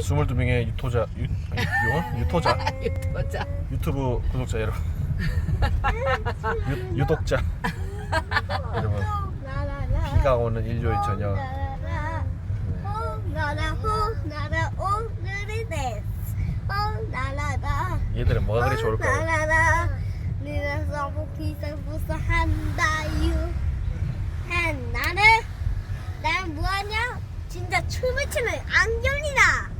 22명의 유토자 유, 유, 유토자? 유튜버자. 유튜브 구독자 여러분 유, 유독자. 여러분 비가 오는 일요일 저녁. 얘들은 뭐가 그리 나는 난 뭐하냐? 진짜 춤을 추는 안경이다. 그래서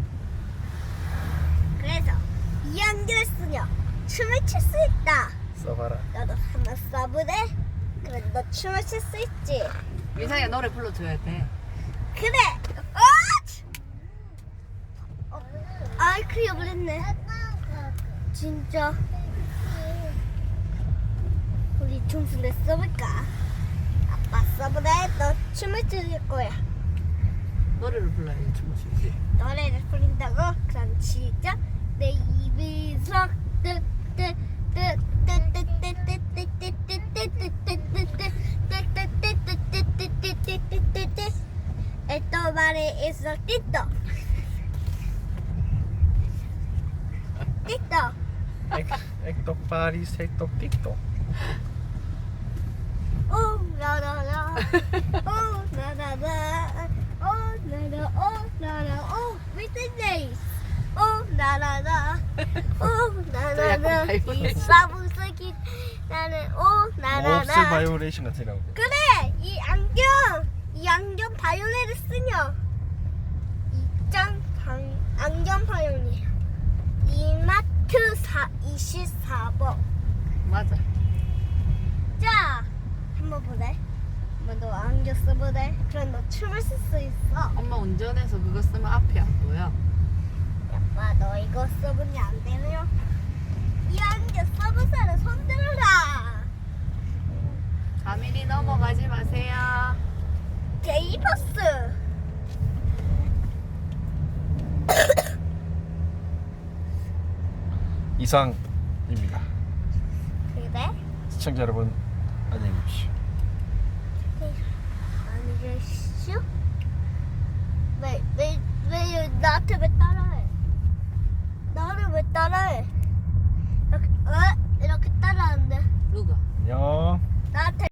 이 안경을 쓰며 춤을 출 수 있다. 써봐라. 너도 한번 써보래 그래 너 춤을 출 수 있지? 민상이가 노래 불러줘야 돼. 그래. 어! 어, 아이 큰일 버렸네. 진짜. 우리 춤수를 써볼까? 아빠 써보래 너 춤을 출 거야. 노래를 불러야지 춤을 추지. 노래를 부른다고? 그럼 시작 내 입에서 에또 말에 있어 띠또 띠또 액똑파리 색똑 띡똑 오 라라라 오 라라라 오 라라 오 라라 오 with days 오 라라라 바이올레이션. 이 사부스기 나는 오 몹스 라라라 바이올레이션 같으라고 그래 이 안경 이 안경 바이올렛을 쓰냐 이장 안경 바이올렛 이마트 사 24번 맞아. 자, 한번 보래. 한번 너 안경 써보래. 그럼 너 춤을 쓸수 있어. 엄마 운전해서 그거 쓰면 앞이 안 보여. 아빠, 너 이거 써보니 안 되네요. 이 안경 써보세요. 손 들어라. 가민이 넘어가지 마세요. 데이버스. 이상입니다 그래? 시청자 여러분 안녕히 계십시오 안녕히 계시오. 왜, 왜, 왜 나한테 왜 따라해? 나를?